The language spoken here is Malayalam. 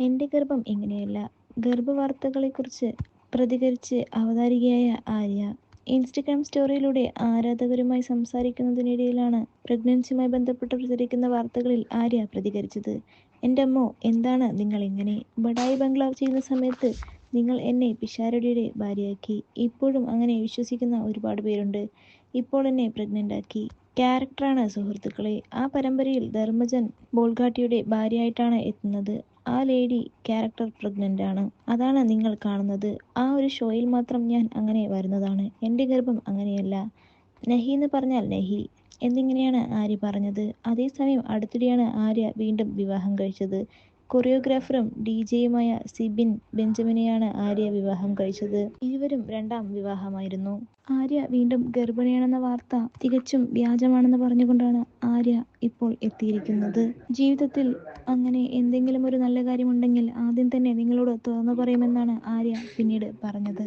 എന്റെ ഗർഭം ഇങ്ങനെയല്ല ഗർഭവാർത്തകളെക്കുറിച്ച് പ്രതികരിച്ച് അവതാരികയായ ആര്യ ഇൻസ്റ്റഗ്രാം സ്റ്റോറിയിലൂടെ ആരാധകരുമായി സംസാരിക്കുന്നതിനിടയിലാണ് പ്രഗ്നൻസിയുമായി ബന്ധപ്പെട്ട് പ്രചരിക്കുന്ന വാർത്തകളിൽ ആര്യ പ്രതികരിച്ചത്. എന്റെ അമ്മോ എന്താണ് നിങ്ങൾ ഇങ്ങനെ ബഡായി ബംഗ്ലാവ് ചെയ്യുന്ന സമയത്ത് നിങ്ങൾ എന്നെ പിഷാരടിയുടെ ഭാര്യയാക്കി. ഇപ്പോഴും അങ്ങനെ വിശ്വസിക്കുന്ന ഒരുപാട് പേരുണ്ട്. ഇപ്പോൾ എന്നെ പ്രഗ്നന്റ് ആക്കി ക്യാരക്ടറാണ് സുഹൃത്തുക്കളെ. ആ പരമ്പരയിൽ ധർമ്മജൻ ബോൾഗാട്ടിയുടെ ഭാര്യയായിട്ടാണ് എത്തുന്നത്. ആ ലേഡി ക്യാരക്ടർ പ്രഗ്നന്റ് ആണ്. അതാണ് നിങ്ങൾ കാണുന്നത്. ആ ഒരു ഷോയിൽ മാത്രം ഞാൻ അങ്ങനെ വരുന്നതാണ്. എന്റെ ഗർഭം അങ്ങനെയല്ല. നഹി എന്ന് പറഞ്ഞാൽ നഹി. എന്നിങ്ങനെയാണ് ആര്യ പറഞ്ഞത്. അതേസമയം അടുത്തിടെയാണ് ആര്യ വീണ്ടും വിവാഹം കഴിച്ചത്. കൊറിയോഗ്രാഫറും ഡി ജെയുമായ സിബിൻ ബെഞ്ചമിനെയാണ് ആര്യ വിവാഹം കഴിച്ചത്. ഇരുവരും രണ്ടാം വിവാഹമായിരുന്നു. ആര്യ വീണ്ടും ഗർഭിണിയാണെന്ന വാർത്ത തികച്ചും വ്യാജമാണെന്ന് പറഞ്ഞുകൊണ്ടാണ് ആര്യ ഇപ്പോൾ എത്തിയിരിക്കുന്നത്. ജീവിതത്തിൽ അങ്ങനെ എന്തെങ്കിലും ഒരു നല്ല കാര്യമുണ്ടെങ്കിൽ ആദ്യം തന്നെ നിങ്ങളോട് തുറന്നു പറയുമെന്നാണ് ആര്യ പിന്നീട് പറഞ്ഞത്.